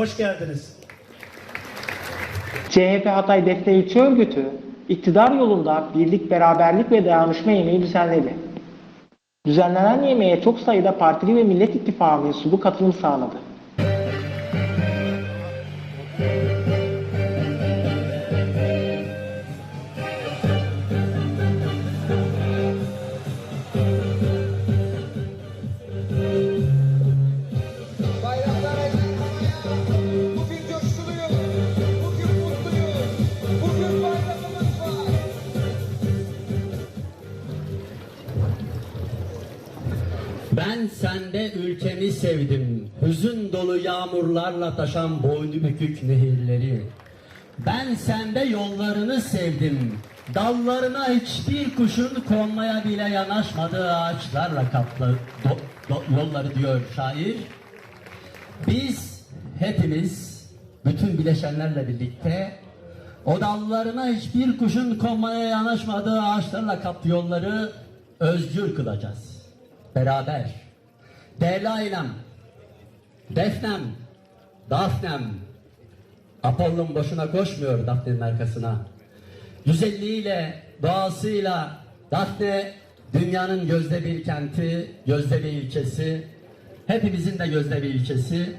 Hoş geldiniz. CHP Hatay Defne İlçe Örgütü, iktidar yolunda birlik, beraberlik ve dayanışma yemeği düzenledi. Düzenlenen yemeğe çok sayıda partili ve Millet İttifakı mensubu katılım sağladı. Ben sende ülkemi sevdim. Hüzün dolu yağmurlarla taşan boynu bükük nehirleri. Ben sende yollarını sevdim. Dallarına hiçbir kuşun konmaya bile yanaşmadığı ağaçlarla kaplı do- do- yolları diyor şair. Biz hepimiz bütün bileşenlerle birlikte o dallarına hiçbir kuşun konmaya yanaşmadığı ağaçlarla kaplı yolları özgür kılacağız. Beraber. Değerli ailem, Defnem, Dafnem, Apollon boşuna koşmuyor Dafne'nin arkasına. Güzelliğiyle, doğasıyla Dafne dünyanın gözde bir kenti, gözde bir ilçesi. Hepimizin de gözde bir ilçesi.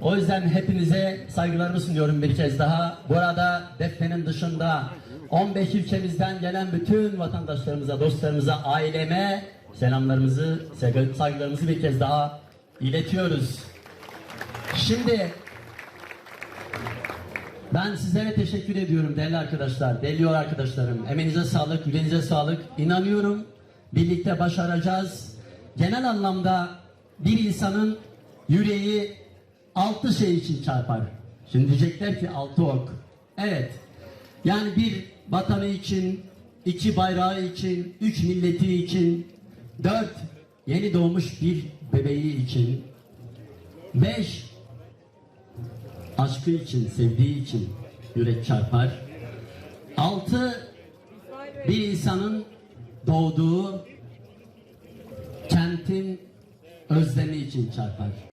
O yüzden hepinize saygılarımı sunuyorum bir kez daha. Burada Defne'nin dışında 15 ilçemizden gelen bütün vatandaşlarımıza, dostlarımıza, aileme selamlarımızı, saygı- saygılarımızı bir kez daha iletiyoruz. Şimdi ben sizlere teşekkür ediyorum değerli arkadaşlar, değerli arkadaşlarım. Emeğinize sağlık, yüreğinize sağlık. İnanıyorum birlikte başaracağız. Genel anlamda bir insanın yüreği altı şey için çarpar. Şimdi diyecekler ki altı ok. Evet. Yani bir vatanı için, iki bayrağı için, üç milleti için, dört yeni doğmuş bir bebeği için, beş aşkı için, sevdiği için yürek çarpar. Altı, bir insanın doğduğu kentin özlemi için çarpar.